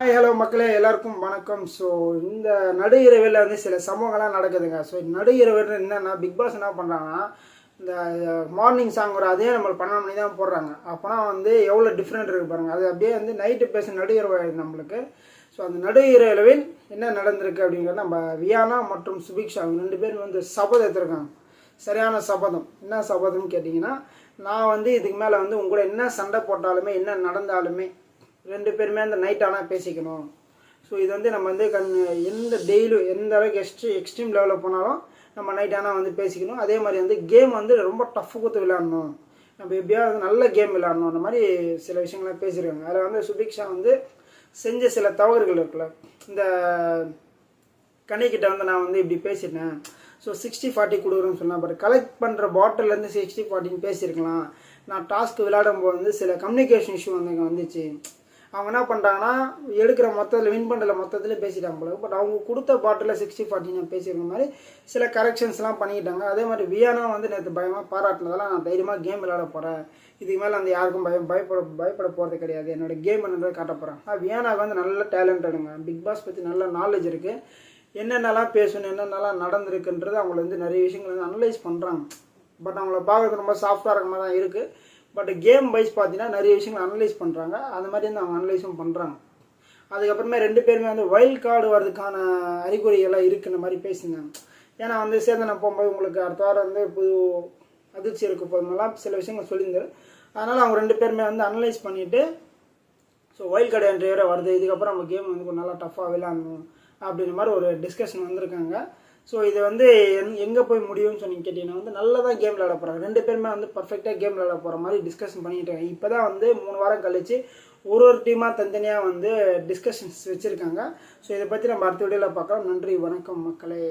Hi hello மக்களே எல்லாருக்கும் வணக்கம். ஸோ இந்த நடு இரவில் வந்து சில சம்பவங்கள்லாம் நடக்குதுங்க. ஸோ நடு இரவில் என்னென்னா பிக் பாஸ் என்ன பண்ணுறாங்கன்னா இந்த மார்னிங் சாங் ஒரு அதே நம்ம பன்னெண்டு மணி தான் போடுறாங்க. அப்போனா வந்து எவ்வளோ டிஃப்ரெண்ட் இருக்குது பாருங்கள் அது அப்படியே வந்து நைட்டு பேச நடு இரவு ஆயிடுது நம்மளுக்கு. ஸோ அந்த நடு இரவில் என்ன நடந்திருக்கு அப்படிங்கிறது நம்ம வியானா மற்றும் சுபிக்ஷா ரெண்டு பேரும் வந்து சபதம் எடுத்திருக்காங்க. சரியான சபதம். என்ன சபதம்னு கேட்டிங்கன்னா நான் வந்து இதுக்கு மேலே வந்து உங்க என்ன சண்டை போட்டாலுமே என்ன நடந்தாலுமே ரெண்டு பேருமே அந்த நைட் ஆனால் பேசிக்கணும். ஸோ இது வந்து நம்ம வந்து கண் எந்த டெய்லியும் எந்த அளவுக்கு எக்ஸ்ட்ரீ எக்ஸ்ட்ரீம் லெவலில் போனாலும் நம்ம நைட் ஆனால் வந்து பேசிக்கணும். அதே மாதிரி வந்து கேம் வந்து ரொம்ப டஃப் கொடுத்து விளையாடணும். நம்ம எப்படியாவது நல்ல கேம் விளையாடணும். அந்த மாதிரி சில விஷயங்கள்லாம் பேசியிருக்காங்க அதில் வந்து சுபிக்ஷா வந்து செஞ்ச சில தவறுகள் இருக்குல்ல. இந்த கனிக்கிட்ட வந்து நான் வந்து இப்படி பேசிட்டேன் ஸோ சிக்ஸ்டி ஃபார்ட்டி கொடுக்குறேன்னு சொன்னேன். பட் கலெக்ட் பண்ணுற பாட்டிலேருந்து சிக்ஸ்டி ஃபார்ட்டின்னு பேசியிருக்கலாம். நான் டாஸ்க் விளையாடும் போது வந்து சில கம்யூனிகேஷன் இஷ்யூ வந்து இங்கே வந்துச்சு. அவங்க என்ன பண்ணுறாங்கன்னா எடுக்கிற மொத்தத்தில் வின் பண்ணுற மொத்தத்தில் பேசிட்டாங்க போல. பட் அவங்க கொடுத்த பாட்டில் சிக்ஸ்டி ஃபார்ட்டி நான் பேசியிருக்க மாதிரி சில கரெக்ஷன்ஸ்லாம் பண்ணிக்கிட்டாங்க. அதே மாதிரி வியானா வந்து நேற்று பயமாக பாராட்டினதெல்லாம் நான் தைரியமாக கேம் விளையாட போகிறேன் இதுக்கு மேலே அந்த யாருக்கும் பயம் பயப்பட பயப்பட போகிறது கிடையாது. என்னோட கேம் என்னன்றதை காட்ட போகிறேன் ஆனால் வந்து நல்ல டேலண்டடுங்க பிக் பாஸ் பற்றி நல்ல நாலேஜ் இருக்குது என்னென்னலாம் பேசணும் என்னென்னலாம் நடந்திருக்குன்றது அவங்கள வந்து நிறைய விஷயங்கள் வந்து அனலைஸ் பண்ணுறாங்க பட் அவங்கள பார்க்கறது ரொம்ப சாஃப்டாக இருக்க மாதிரி தான் இருக்குது பட் கேம் வைஸ் பார்த்தீங்கன்னா நிறைய விஷயங்கள் அனலைஸ் பண்ணுறாங்க அந்த மாதிரி வந்து அவங்க அனலைஸும் பண்ணுறாங்க அதுக்கப்புறமே ரெண்டு பேருமே வந்து வைல்ட் கார்டு வர்றதுக்கான அறிகுறிகள்லாம் இருக்குன்ன மாதிரி பேசியிருந்தாங்க. ஏன்னா வந்து சேந்தனை போகும்போது உங்களுக்கு அடுத்த வாரம் வந்து புது அதிர்ச்சி இருக்க போதுமெல்லாம் சில விஷயங்கள் சொல்லியிருந்தாரு. அதனால் அவங்க ரெண்டு பேருமே வந்து அனலைஸ் பண்ணிவிட்டு ஸோ வைல்ட் கார்டு என்ட்ரி வேறு வருது. இதுக்கப்புறம் நம்ம கேம் வந்து கொஞ்சம் நல்லா டஃப்பாக விளையாடணும் அப்படின்ற மாதிரி ஒரு டிஸ்கஷன் வந்திருக்காங்க. ஸோ இது வந்து எங் எங்கே போய் முடியும்னு சொன்னீங்க கேட்டிங்கன்னா வந்து நல்லா தான் கேம் விளையாட போகிறாங்க ரெண்டு பேருமே வந்து பர்ஃபெக்டாக கேம் விளையாட போகிற மாதிரி டிஸ்கஷன் பண்ணிட்டு இருக்காங்க. இப்போ தான் வந்து மூணு வாரம் கழிச்சு ஒரு ஒரு டீமாக தனித்தனியாக வந்து டிஸ்கஷன்ஸ் வச்சுருக்காங்க. ஸோ இதை பற்றி நம்ம அடுத்த வீடியோவில் பார்க்கலாம். நன்றி வணக்கம் மக்களே.